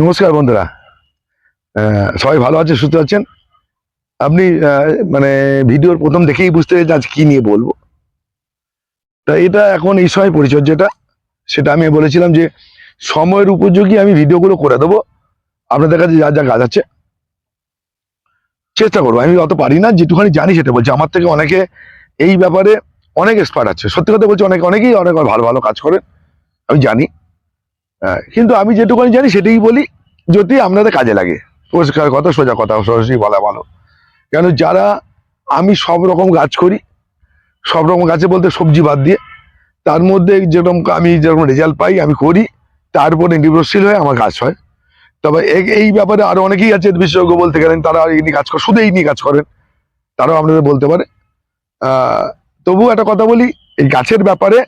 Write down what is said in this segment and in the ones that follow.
নমস্কার বন্ধুরা। সবাই ভালো আছে সুস্থ আছেন? আপনি মানে ভিডিওর প্রথম দেখেই বুঝতে পেরেছেন আজ কি নিয়ে বলব। তা এটা এখন এই সময় পরিচর্যাটা, সেটা আমি বলেছিলাম যে, সময়ের উপযোগী আমি ভিডিওগুলো করে দেবো। আপনাদের কাছে যা যা কাজ আছে, চেষ্টা করব। আমি অত পারি না, যেটুখানি জানি সেটা বলছি। আমার থেকে অনেকে এই ব্যাপারে অনেক এক্সপার্ট আছে। সত্যি কথা বলছি, অনেকে, অনেকেই অনেক ভালো ভালো কাজ করেন। আমি জানি। কিন্তু আমি যেটুকুনি জানি সেটাই বলি, যদি আপনাদের কাজে লাগে, পরিষ্কার কথা, সোজা কথা সরাসরি বলা ভালো। কেন যারা আমি সব রকম গাছ করি, সব রকম গাছে বলতে সবজি বাদ দিয়ে, তার মধ্যে যেরকম আমি যেরকম রেজাল্ট পাই, আমি করি তারপরে নির্ভরশীল হয়ে আমার কাজ হয়। তবে এই ব্যাপারে আরও অনেকেই আছে বিশেষজ্ঞ বলতে গেলেন, তারা এই নিয়ে কাজ করে, শুধু এই নিয়ে কাজ করেন, তারাও আপনাদের বলতে পারে। তবুও একটা কথা বলি, এই গাছের ব্যাপারে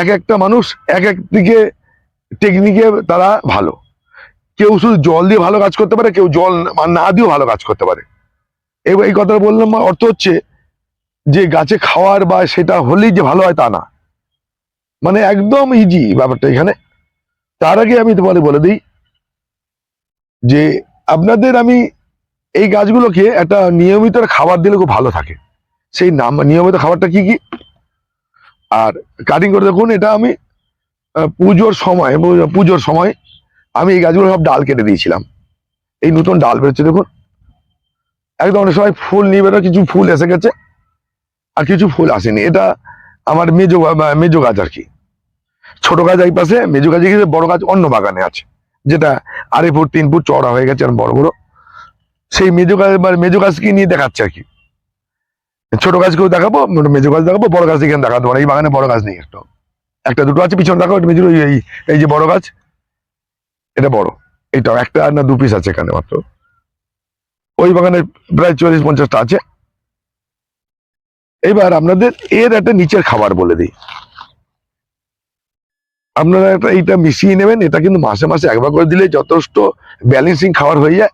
এক একটা মানুষ এক এক দিকে টেকনিকে তারা ভালো। কেউ শুধু জল দিয়ে ভালো কাজ করতে পারে, কেউ জল না- দিয়েও ভালো কাজ করতে পারে। এবার এই কথাটা বললাম অর্থ হচ্ছে যে গাছে খাওয়ার বা সেটা হলেই যে ভালো হয় তা না। মানে একদম ইজি ব্যাপারটা এখানে। তার আগে আমি তোমাদের বলে দিই যে আপনাদের আমি এই গাছগুলোকে একটা নিয়মিত খাবার দিলে খুব ভালো থাকে। সেই নাম, নিয়মিত খাবারটা কি কি? আর কাটিং করে দেখুন, এটা আমি পুজোর সময় পুজোর সময় আমি এই গাছগুলো সব ডাল কেটে দিয়েছিলাম। এই নতুন ডাল বেরোচ্ছে, দেখুন। একদম অনেক সময় ফুল নিয়ে বেরো কিছু ফুল এসে গেছে, আর কিছু ফুল আসেনি। এটা আমার মেজো মেজো গাছ আর কি। ছোট গাছ এই পাশে, মেজো গাছ গেছে বড় গাছ অন্য বাগানে আছে, যেটা আড়াই ফুট, তিন ফুট চড়া হয়ে গেছে আর বড় বড়। সেই মেজো গাছ মেজো গাছকে নিয়ে দেখাচ্ছে আর কি। ছোট গাছকেও দেখাবো, মেজো গাছ দেখাবো, বড় গাছ এখানে দেখাতে পারো এই বাগানে বড় গাছ নেই একটা। একটা দুটো আছে, পিছনে দেখো মেজুর এই যে বড় গাছ, এটা বড়। এইটাও একটা না দু পিস আছে এখানে মাত্র। ওই বাগানে প্রায় চল্লিশ পঞ্চাশটা আছে। এবার আপনাদের এর একটা নিচের খাবার বলে দিই। আপনারা একটা এইটা মিশিয়ে নেবেন, এটা কিন্তু মাসে মাসে একবার করে দিলে যথেষ্ট ব্যালেন্সিং খাবার হয়ে যায়।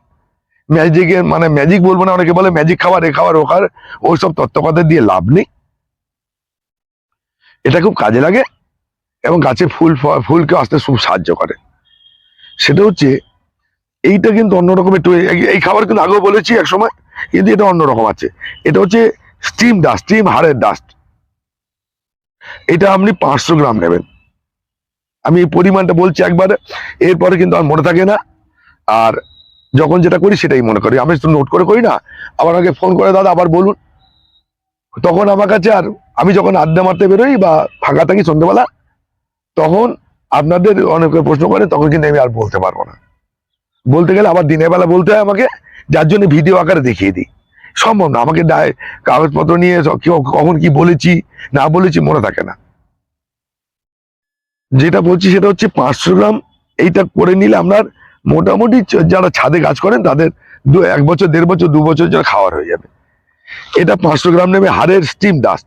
ম্যাজিকের মানে ম্যাজিক বলব না, অনেকে বলে ম্যাজিক খাবার, এ খাবার, ও খাবার ওইসব তত্ত্বকথা দিয়ে লাভ নেই। এটা খুব কাজে লাগে। এবং গাছে ফুল ফুলকে আসতে খুব সাহায্য করে। সেটা হচ্ছে, এইটা কিন্তু অন্যরকম একটু, এই- খাবার কিন্তু আগেও বলেছি এক সময় কিন্তু এটা অন্যরকম আছে। এটা হচ্ছে স্টিম ডাস্ট স্টিম হাড়ের ডাস্ট এটা আপনি পাঁচশো গ্রাম নেবেন। আমি এই পরিমাণটা বলছি একবারে, এরপরে কিন্তু আর মনে থাকে না। আর যখন যেটা করি সেটাই মনে করি। আমি তো নোট করে করি না, আবার আগে ফোন করে, দাদা, আবার বলুন। তখন আমার কাছে আর, আমি যখন আড্ডা মারতে বেরোই বা ফাঁকা থাকি সন্ধ্যেবেলা তখন আপনাদের অনেকে প্রশ্ন করে, তখন কিন্তু আমি আর বলতে পারব না। বলতে গেলে আবার দিনের বেলা বলতে হয় আমাকে, যার জন্য ভিডিও আকারে দেখিয়ে দিই। সম্ভব না, আমাকে কাগজপত্র নিয়ে কখন কি বলেছি, না বলেছি, মনে থাকে না। যেটা বলছি সেটা হচ্ছে পাঁচশো গ্রাম এইটা করে নিলে আপনার মোটামুটি যারা ছাদে কাজ করেন, তাদের দু, এক বছর, দেড় বছর, দু বছর যারা খাওয়ার হয়ে যাবে। এটা পাঁচশো গ্রাম নেবে হাড়ের স্টিম ডাস্ট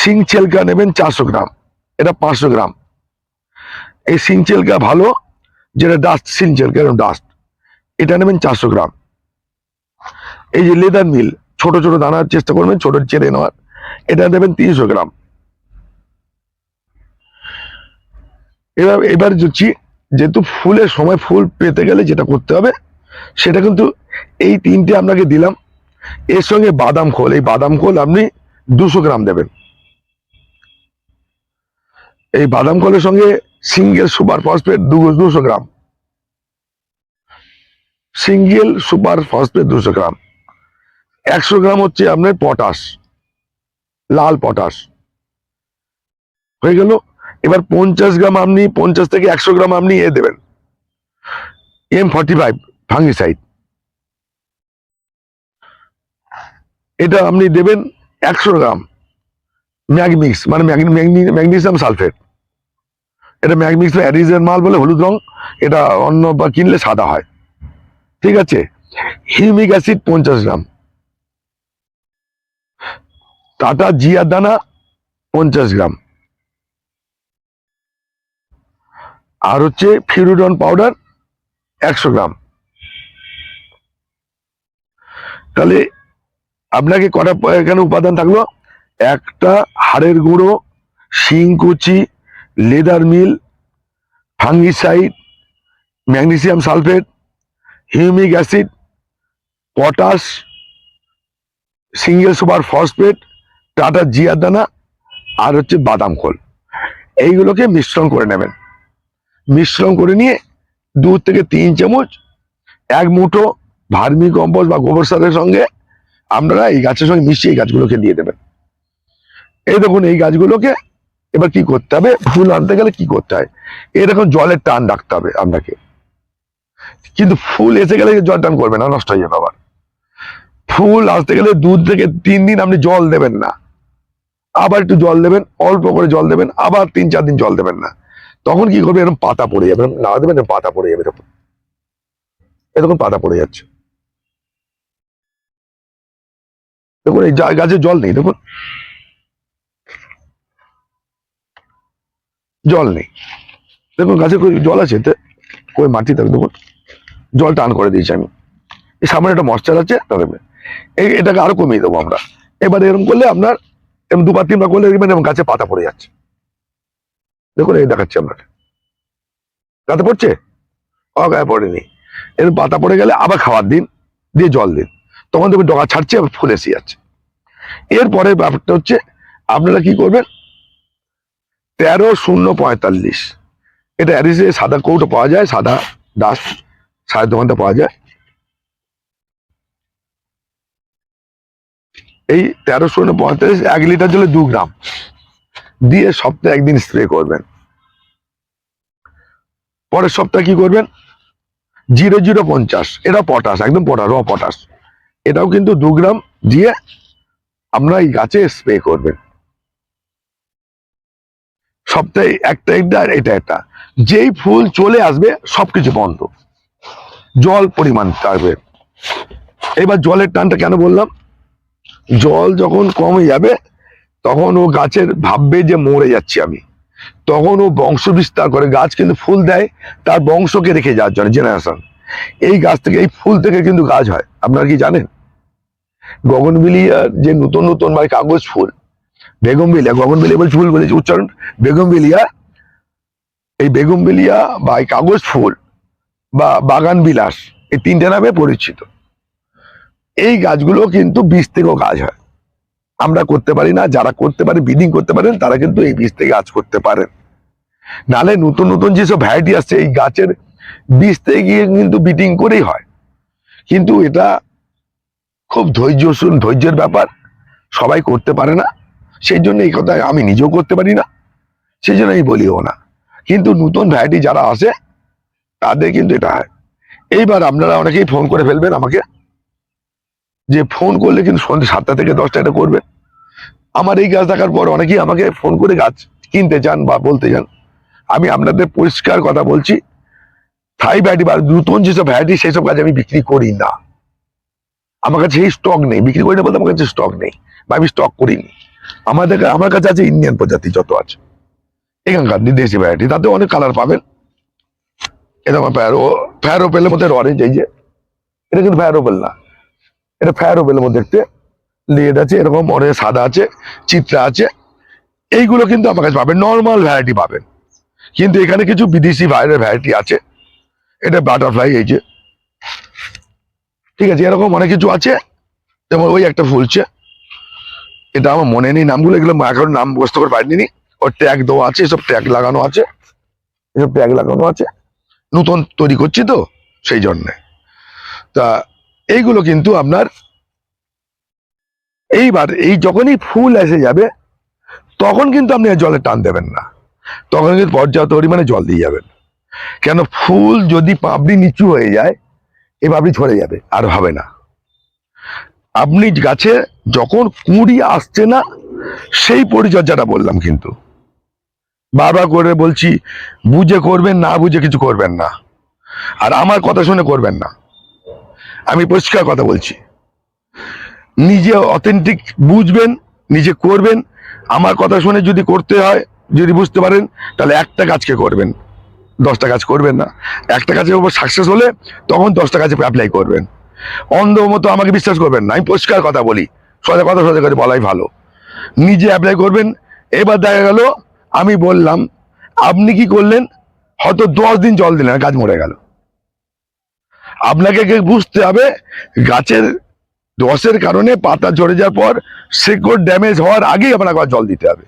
সিং চেলকা নেবেন চারশো গ্রাম। এটা পাঁচশো গ্রাম। এই সিং চেলকা ভালো, যেটা ডাস্ট সিং চেলকা ডাস্ট এটা নেবেন চারশো গ্রাম। এই যে লেদার মিল ছোট ছোট দানার চেষ্টা করবেন, ছোট চেড়ে নেওয়ার। এটা নেবেন তিনশো গ্রাম। এবার এবার হচ্ছে যেহেতু ফুলের সময় ফুল পেতে গেলে যেটা করতে হবে, সেটা কিন্তু এই তিনটে আপনাকে দিলাম। এর সঙ্গে বাদাম খোল। এই বাদাম খোল আপনি দুশো গ্রাম দেবেন। এই বাদাম কলের সঙ্গে সিঙ্গেল সুপার ফসফেট দুশো গ্রাম। সিঙ্গেল সুপার ফসফেট দুশো গ্রাম। একশো গ্রাম হচ্ছে আপনার পটাশ, লাল পটাশ। হয়ে গেল? এবার পঞ্চাশ গ্রাম আপনি, পঞ্চাশ থেকে একশো গ্রাম আপনি এ দেবেন। এম ফর্টি ফাইভ ফাঙ্গিসাইড এটা আপনি দেবেন একশো গ্রাম ম্যাগমিক্স মানে ম্যাগনেসিয়াম সালফেট। এটা ম্যাগমিক্স অ্যাডিজের মাল বলে হলুদ রং, এটা অন্য বা কিনলে সাদা হয়। ঠিক আছে? হিউমিক অ্যাসিড পঞ্চাশ গ্রাম। টাটা জিয়া দানা পঞ্চাশ গ্রাম। আর হচ্ছে ফিরুডন পাউডার একশো গ্রাম। তাহলে আপনাকে কটা, এখানে উপাদান থাকল? একটা হাড়ের গুঁড়ো শিংকুচি leather meal, fungicide, magnesium sulphate, humic acid, potash, single super phosphate, Tata জিয়ার দানা আর হচ্ছে বাদাম খোল। এইগুলোকে মিশ্রণ করে নেবেন। মিশ্রণ করে নিয়ে দু থেকে তিন চামচ এক মুঠো ভার্মি কম্পোস্ট বা গোবর সারের সঙ্গে আপনারা এই গাছের সঙ্গে মিশিয়ে এই গাছগুলোকে দিয়ে দেবেন। এই দেখুন, এই গাছগুলোকে এবার কি করতে হবে? ফুল আনতে গেলে কি করতে হয়? এরকম জলের টান রাখতে হবে আপনাকে। কিন্তু ফুল এসে গেলে জল টান করবে না, নষ্ট হয়ে যাবে আবার। ফুল আসতে গেলে দু থেকে তিন দিন আপনি জল দেবেন না। আবার একটু জল দেবেন, অল্প করে জল দেবেন, আবার তিন চার দিন জল দেবেন না। তখন কি করবে এরকম পাতা পড়ে যাবে না দেবেন পাতা পড়ে যাবে, এরকম। এরকম পাতা পড়ে যাচ্ছে। দেখুন, এই গাছে জল নেই, দেখুন। জল নেই। দেখুন, গাছে জল আছে কই মাটি থাকে দেখুন জল টান করে দিয়েছি আমি। এই সামনে একটা মশচার আছে তাদের এই এটাকে আরও কমিয়ে দেবো আমরা। এবারে এরকম করলে আপনার এরকম দুবার তিনবার করলে দেখবেন এরকম গাছে পাতা পড়ে যাচ্ছে। দেখুন, এই দেখাচ্ছি আপনাকে। গাতে পড়ছে? ও গায়ে পড়েনি। এরকম পাতা পড়ে গেলে আবার খাওয়ার দিন, দিয়ে জল দিন। তখন দেখবেন ডগা ছাড়ছে ফুল এসে যাচ্ছে। এরপরে ব্যাপারটা হচ্ছে, আপনারা কি করবেন তেরো শূন্য পঁয়তাল্লিশ। এটা অ্যারিসে সাদা কৌটো পাওয়া যায়, সাদা দাস সাড়ে দোকানটা পাওয়া যায়। এই তেরো শূন্য পঁয়তাল্লিশ এক লিটার জলে দু গ্রাম। দিয়ে সপ্তাহে একদিন স্প্রে করবেন। পরের সপ্তাহে কি করবেন? জিরো জিরো পঞ্চাশ। এটা পটাশ, একদম পটাশ র পটাশ। এটাও কিন্তু দু গ্রাম দিয়ে আপনার এই গাছে স্প্রে করবেন। সপ্তাহে একটা একটা আর এটা একটা। যেই ফুল চলে আসবে, সবকিছু বন্ধ। জল পরিমাণ থাকবে। এবার জলের টানটা কেন বললাম? জল যখন কমে যাবে, তখন ও গাছের ভাববে যে মরে যাচ্ছি আমি। তখন ও বংশ বিস্তার করে, গাছ কিন্তু ফুল দেয়, তার বংশকে রেখে যাওয়ার জন্য জেনারেশন এই গাছ থেকে, এই ফুল থেকে কিন্তু গাছ হয়। আপনারা কি জানেন? গগনবিলিয়ার যে নতুন নতুন মানে কাগজ ফুল বেগমবিলিয়া গগনবিলিয়া বলছি ফুল বলেছি, উচ্চারণ। বেগমবিলিয়া এই বেগমবিলিয়া বা এই কাগজ ফুল বা বাগান বিলাস, এই তিনটে নামে পরিচিত। এই গাছগুলো কিন্তু বীজ থেকেও গাছ হয়। আমরা করতে পারি না, যারা করতে পারে বিডিং করতে পারেন তারা কিন্তু এই বীজ থেকে গাছ করতে পারেন নালে নতুন নতুন যেসব ভ্যারাইটি আসছে, এই গাছের বীজ থেকে গিয়ে কিন্তু বিডিং করেই হয়। কিন্তু এটা খুব ধৈর্যশীল, ধৈর্যের ব্যাপার। সবাই করতে পারে না। সেই জন্য এই কথা আমি নিজেও করতে পারি না, সেই জন্য আমি বলিও না। কিন্তু নতুন ভ্যারাইটি যারা আসে, তাদের কিন্তু এটা হয়। এইবার আপনারা অনেকেই ফোন করে ফেলবেন আমাকে, যে ফোন করলে কিন্তু সন্ধ্যে সাতটা থেকে দশটা এটা করবেন আমার এই গাছ দেখার পর অনেকেই আমাকে ফোন করে গাছ কিনতে চান বা বলতে চান। আমি আপনাদের পরিষ্কার কথা বলছি থাই ভ্যারাইটি বা নতুন যেসব ভ্যারাইটি সেসব গাছ আমি বিক্রি করি না। আমার কাছে সেই স্টক নেই, বিক্রি করি না বলতে আমার কাছে স্টক নেই, বা আমি স্টক করিনি। আমাদের আমার কাছে আছে ইন্ডিয়ান প্রজাতি যত আছে। এখানকার দেশি ভ্যারাইটি তাতে অনেক কালার পাবেন। এটা আমার ফ্যারো ফ্যারোপেলের মধ্যে অরেঞ্জ এই যে। এটা কিন্তু ফ্যারোপেল না। এটা ফ্যারোপেলের মধ্যে দেখতে লেড আছে, এরকম অরেঞ্জ সাদা আছে, চিত্রা আছে। এইগুলো কিন্তু আমার কাছে পাবেন নর্মাল ভ্যারাইটি পাবেন। কিন্তু এখানে কিছু বিদেশি ভাইরের ভ্যারাইটি আছে। এটা বাটারফ্লাই এই যে। ঠিক আছে, এরকম অনেক কিছু আছে। যেমন ওই একটা ফুলছে। এটা আমার মনে নেই নামগুলো, এগুলো এখন নাম মুখস্থ করে পারিনি ওর ট্যাগ দেওয়া আছে, এসব ট্যাগ লাগানো আছে। এসব ট্যাগ লাগানো আছে। নতুন তৈরি করছি তো, সেই জন্যে। তা এইগুলো কিন্তু আপনার এইবার এই যখনই ফুল এসে যাবে, তখন কিন্তু আপনি জলে টান দেবেন না। তখন কিন্তু পর্যাপ্ত পরিমাণে জল দিয়ে যাবেন। কেন ফুল যদি পাপড়ি নিচু হয়ে যায় এই পাপড়ি ঝরে যাবে, আর হবে না। আপনি গাছে যখন কুঁড়ি আসছে না, সেই পরিচর্যাটা বললাম কিন্তু। বারবার করে বলছি, বুঝে করবেন না, বুঝে কিছু করবেন না। আর আমার কথা শুনে করবেন না। আমি পরিষ্কার কথা বলছি। নিজে অথেন্টিক বুঝবেন, নিজে করবেন। আমার কথা শুনে যদি করতে হয়, যদি বুঝতে পারেন, তাহলে একটা কাজকে করবেন। দশটা কাজ করবেন না। একটা কাজের উপর সাকসেস হলে তখন দশটা কাজে অ্যাপ্লাই করবেন। অন্ধ মতো আমাকে বিশ্বাস করবেন না। আমি পরিষ্কার কথা বলি। সোজা কথা সোজা করে বলাই ভালো। নিজে অ্যাপ্লাই করবেন, এবার দেখা গেল, আমি বললাম, আপনি কি করলেন? হয়তো দশ দিন জল দিলেন গাছ মরে গেল। আপনাকে বুঝতে হবে, গাছের দশের কারণে পাতা ঝরে যাওয়ার পর শেকড় ড্যামেজ হওয়ার আগেই আপনাকে জল দিতে হবে।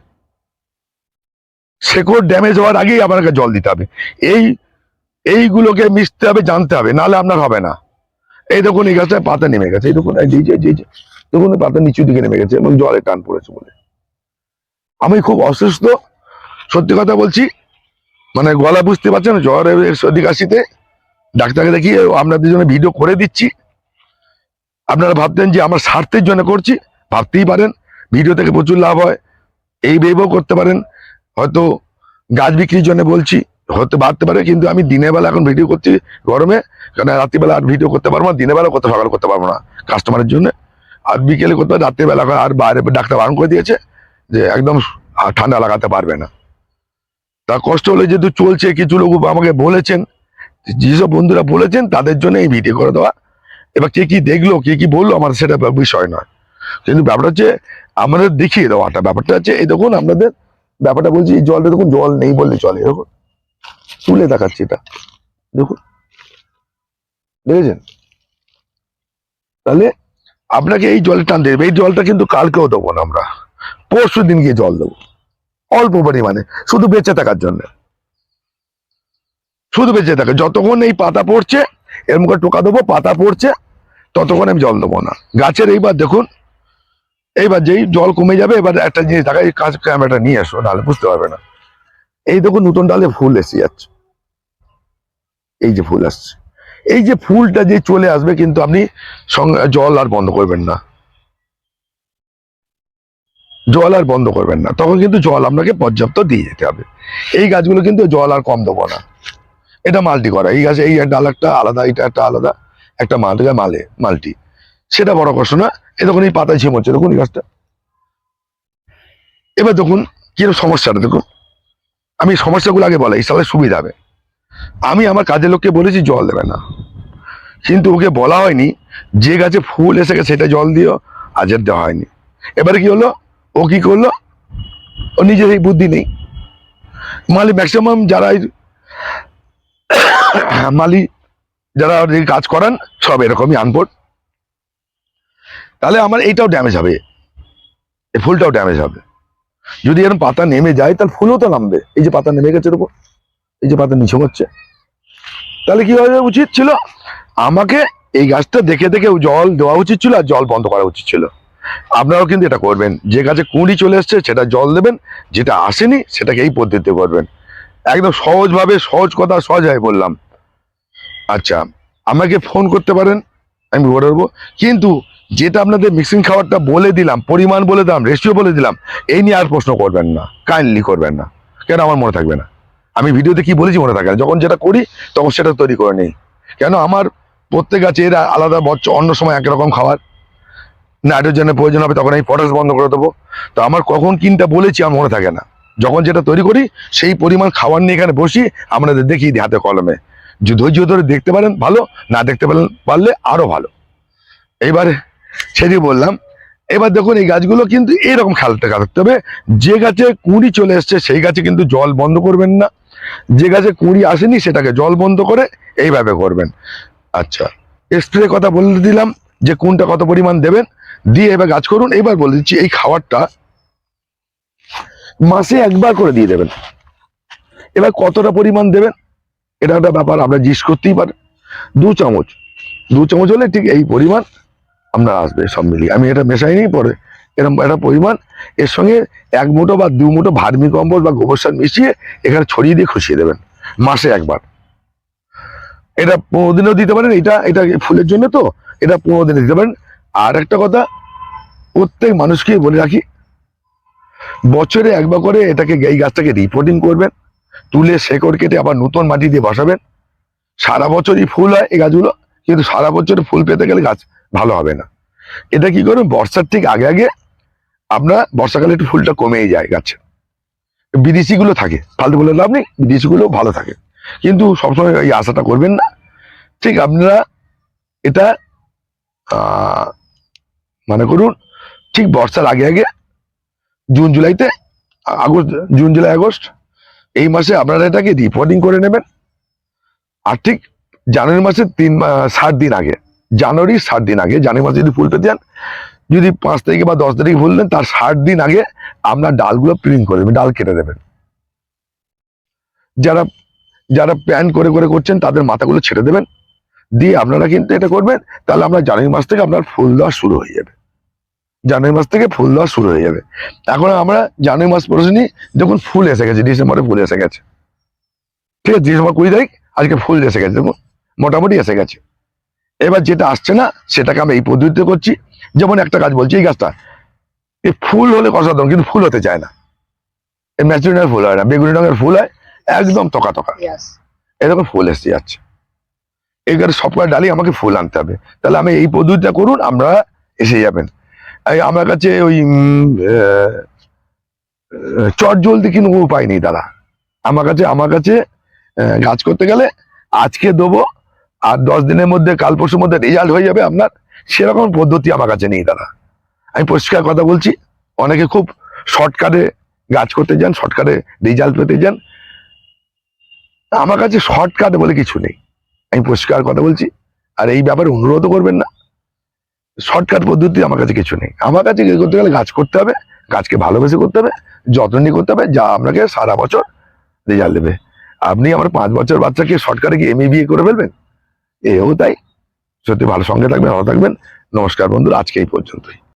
শেকড় ড্যামেজ হওয়ার আগেই আপনাকে জল দিতে হবে। এই, এইগুলোকে মিশতে হবে, জানতে হবে, নাহলে আপনার হবে না। এই দেখুন, এই গাছটায় পাতা নেমে গেছে। এই দেখুন এই যে। দেখুন পাতা নিচু দিকে নেমে গেছে এবং জলে টান পড়েছে বলে। আমি খুব অসুস্থ, সত্যি কথা বলছি। মানে গলা বুঝতে পারছেন, জ্বর সর্দি কাশিতে। ডাক্তারকে দেখিয়ে আপনাদের জন্য ভিডিও করে দিচ্ছি। আপনারা ভাবতেন যে আমার স্বার্থের জন্য করছি, ভাবতেই পারেন। ভিডিও থেকে প্রচুর লাভ হয়। এই ভেবেও করতে পারেন। হয়তো গাছ বিক্রির জন্য বলছি হতে পারতে পারে, কিন্তু আমি দিনের বেলা এখন ভিডিও করছি গরমে। কারণ রাত্রিবেলা আর ভিডিও করতে পারব না, দিনের বেলা করতে সকালে করতে পারব না কাস্টমারের জন্য। আর বিকেলে পারে রাত্রিবেলা আর বাইরে ডাক্তার বারণ করে দিয়েছে যে একদম ঠান্ডা লাগাতে পারবে না। তা কষ্ট হলে যেহেতু চলছে, কিছু লোক আমাকে বলেছেন, যেসব বন্ধুরা বলেছেন তাদের জন্য এই ভিডিও করে দেওয়া। এবার কে কি দেখল, কে কি বলল আমার সেটা বিষয় নয়। কিন্তু ব্যাপারটা হচ্ছে আমাদের দেখিয়ে দেওয়াটা, ব্যাপারটা হচ্ছে এই দেখুন আপনাদের ব্যাপারটা বলছি, এই জলটা দেখুন, জল নেই বললে চলে দেখুন। তুলে দেখাচ্ছি এটা, দেখুন। দেখেছেন? তাহলে আপনাকে এই টানতে হবে এই জলটা কিন্তু কালকেও দেবো না আমরা। পরশু দিন গিয়ে জল দেবো। অল্প পরিমাণে, শুধু বেঁচে থাকার জন্য। শুধু বেঁচে থাকে, যতক্ষণ এই পাতা পড়ছে এর মুখে টোকা দেবো, পাতা পড়ছে, ততক্ষণ আমি জল দেবো না। গাছের এইবার দেখুন, এইবার যেই জল কমে যাবে, এবার একটা জিনিস দেখা, এই কাজ ক্যামেরাটা নিয়ে আসো, নাহলে বুঝতে পারবে না। এই দেখুন, নতুন ডালে ফুল এসে যাচ্ছে। এই যে ফুল আসছে। এই যে ফুলটা যে চলে আসবে কিন্তু আপনি জল আর বন্ধ করবেন না। জল আর বন্ধ করবেন না। তখন কিন্তু জল আপনাকে পর্যাপ্ত দিয়ে যেতে হবে। এই গাছগুলো কিন্তু জল আর কম দেবো না। এটা মাল্টি করা। এই গাছে এই ডাল একটা আলাদা, এটা একটা আলাদা, একটা মাল মালে, মাল্টি। সেটা বড় কষ্ট না। এ দেখুন এই পাতায় ঝিমোচ্ছে দেখুন এই গাছটা। এবার দেখুন কীরকম সমস্যাটা। দেখুন। আমি সমস্যাগুলো আগে বলাই। তাহলে সুবিধা হবে। আমি আমার কাজের লোককে বলেছি, জল দেবে না। কিন্তু ওকে বলা হয়নি, যে গাছে ফুল এসে গেছে, সেটা জল দিও আজের দেওয়া হয়নি। এবারে কি হলো? ও কি করল? ও নিজের এই বুদ্ধি নেই। মালি ম্যাক্সিমাম যারা মালি যারা কাজ করান, সব এরকমই আনপোর্ট তাহলে আমার এইটাও ড্যামেজ হবে। এই ফুলটাও ড্যামেজ হবে। যদি এরকম পাতা নেমে যায়, তাহলে ফুলও তো নামবে। এই যে পাতা নেমে গেছে উপর। এই যে পাতা নিচে হচ্ছে। তাহলে কি হওয়া উচিত ছিল? আমাকে এই গাছটা দেখে দেখে জল দেওয়া উচিত ছিল আর জল বন্ধ করা উচিত ছিল। আপনারাও কিন্তু এটা করবেন। যে গাছে কুঁড়ি চলে এসছে, সেটা জল দেবেন। যেটা আসেনি, সেটাকে এই পদ্ধতিতে করবেন। একদম সহজভাবে, সহজ কথা সহজভাবে বললাম। আচ্ছা আমাকে ফোন করতে পারেন, আমি বলে দেবো কিন্তু যেটা আপনাদের মিক্সিং খাবারটা বলে দিলাম, পরিমাণ বলে দিলাম রেশিও বলে দিলাম, এই নিয়ে আর প্রশ্ন করবেন না। কাইন্ডলি করবেন না। কেন? আমার মনে থাকবে না। আমি ভিডিওতে কি বলেছি মনে থাকে যখন যেটা করি, তখন সেটা তৈরি করে নিই। কেন? আমার প্রত্যেক গাছে এরা আলাদা বচ্চ, অন্য সময় একরকম খাবার। নাইট্রোজেনের প্রয়োজন হবে, তখন আমি পটাশ বন্ধ করে দেবো। তো আমার কখন কিনটা বলেছি আমার মনে থাকে না। যখন যেটা তৈরি করি, সেই পরিমাণ খাবার নিয়ে এখানে বসি, আপনাদের দিই হাতে কলমে। ধৈর্য ধরে দেখতে পারেন, ভালো। না দেখতে পারেন, পারলে আরও ভালো। এইবারে সেটি বললাম। এবার দেখুন, এই গাছগুলো কিন্তু এরকম খেয়ালটা রাখতে হবে। যে গাছে কুঁড়ি চলে এসছে, সেই গাছে কিন্তু জল বন্ধ করবেন না। যে গাছে কুড়ি আসেনি সেটাকে জল বন্ধ করে এইভাবে করবেন আচ্ছা স্প্রে কথা বলে দিলাম, যে কোনটা কত পরিমাণ দেবেন, দিয়ে এবার গাছ করুন। এবার বলে দিচ্ছি, এই খাবারটা মাসে একবার করে দিয়ে দেবেন। এবার কতটা পরিমাণ দেবেন, এটা একটা ব্যাপার, আপনার জিজ্ঞেস করতেই পারেন দু চামচ দু চামচ হলে ঠিক এই পরিমাণ আপনার আসবে সব মিলিয়ে। আমি এটা মেশাইনি পরে এরকম একটা পরিমাণ এর সঙ্গে এক মুঠো বা দু মুঠো ভার্মি কম্পোস্ট বা গোবর সার মিশিয়ে এখানে ছড়িয়ে দিয়ে খুশিয়ে দেবেন, মাসে একবার। এটা পনেরো দিনেও দিতে পারেন, এটা এটা ফুলের জন্য তো, এটা পনেরো দিনে দিতে পারেন। আর একটা কথা, প্রত্যেক মানুষকে বলে রাখি, বছরে একবার করে এটাকে, এই গাছটাকে রিপোর্টিং করবেন, তুলে শেকড় কেটে আবার নতুন মাটি দিয়ে বসাবেন। সারা বছরই ফুল হয় এই গাছগুলো, কিন্তু সারা বছর ফুল পেতে গেলে গাছ ভালো হবে না। এটা কি করবেন বর্ষার ঠিক আগে আগে আপনার বর্ষাকালে একটু ফুলটা কমেই যায় গাছে। বিদেশিগুলো থাকে, ফালতু বলে লাভ নেই, বিদেশিগুলো ভালো থাকে। কিন্তু সবসময় এই আশাটা করবেন না। ঠিক আপনারা এটা মনে করুন, ঠিক বর্ষার আগে আগে, জুন জুলাইতে, আগস্ট, জুন জুলাই আগস্ট, এই মাসে আপনারা এটাকে রিপোর্টিং করে নেবেন। আর ঠিক জানুয়ারি মাসের তিন ষাট দিন আগে জানুয়ারির ষাট দিন আগে, জানুয়ারি মাসে যদি ফুল পেতে যান যদি পাঁচ তারিখে বা দশ তারিখে ফুল দেন, তার ষাট দিন আগে আপনার ডালগুলো প্রিন্ট করে দেবেন, ডাল কেটে দেবেন। যারা যারা প্ল্যান করে করে করছেন, তাদের মাথাগুলো ছেড়ে দেবেন। দিয়ে আপনারা কিন্তু এটা করবেন, তাহলে আপনার জানুয়ারি মাস থেকে আপনার ফুল দেওয়া শুরু হয়ে যাবে। জানুয়ারি মাস থেকে ফুল দেওয়া শুরু হয়ে যাবে। এখন আমরা জানুয়ারি মাস পড়েছি দেখুন ফুল এসে গেছে, ডিসেম্বরে ফুল এসে গেছে। ঠিক আছে, ডিসেম্বর কুড়ি তারিখ, আজকে ফুল এসে গেছে, দেখুন, মোটামুটি এসে গেছে। এবার যেটা আসছে না, সেটাকে আমরা এই পদ্ধতিতে করছি। যেমন একটা গাছ বলছি এই গাছটা এই ফুল হলে অসাধারণ কিন্তু ফুল হতে চায় না। এই ম্যাচুরিনার ফুল হয় না বেগুনি রঙের ফুল হয় একদম তকা তকা. এরকম ফুল এসে যাচ্ছে। এখানে সবকটা ডালি আমাকে ফুল আনতে হবে। তাহলে আমি এই পদ্ধতিটা করুন আমরা এসে যাবেন। আমার কাছে ওই চট জলদি কিন্তু কোনো উপায় নেই দাদা। আমার কাছে আমার কাছে গাছ করতে গেলে আজকে দেবো আর দশ দিনের মধ্যে কাল পরশুর মধ্যে রেজাল্ট হয়ে যাবে আপনার। সেরকম পদ্ধতি আমার কাছে নেই, দাদা। আমি পরিষ্কার কথা বলছি, অনেকে খুব শর্টকাটে গাছ করতে যান, শর্টকাটে রেজাল্ট পেতে যান। আমার কাছে শর্টকাট বলে কিছু নেই। আমি পরিষ্কার কথা বলছি, আর এই ব্যাপারে অনুরোধও করবেন না। শর্টকাট পদ্ধতি আমার কাছে কিছু নেই। আমার কাছে করতে গেলে গাছ করতে হবে গাছকে ভালোবেসে করতে হবে, যত্ন নিয়ে করতে হবে, যা আপনাকে সারা বছর রেজাল্ট দেবে। আপনি আমার পাঁচ বছর বাচ্চাকে শর্টকাটে কি এমএ বিয়ে করে ফেলবেন? এও তাই। সত্যি ভালো সঙ্গে থাকবেন ভালো থাকবেন। নমস্কার বন্ধুরা আজকে এই পর্যন্তই।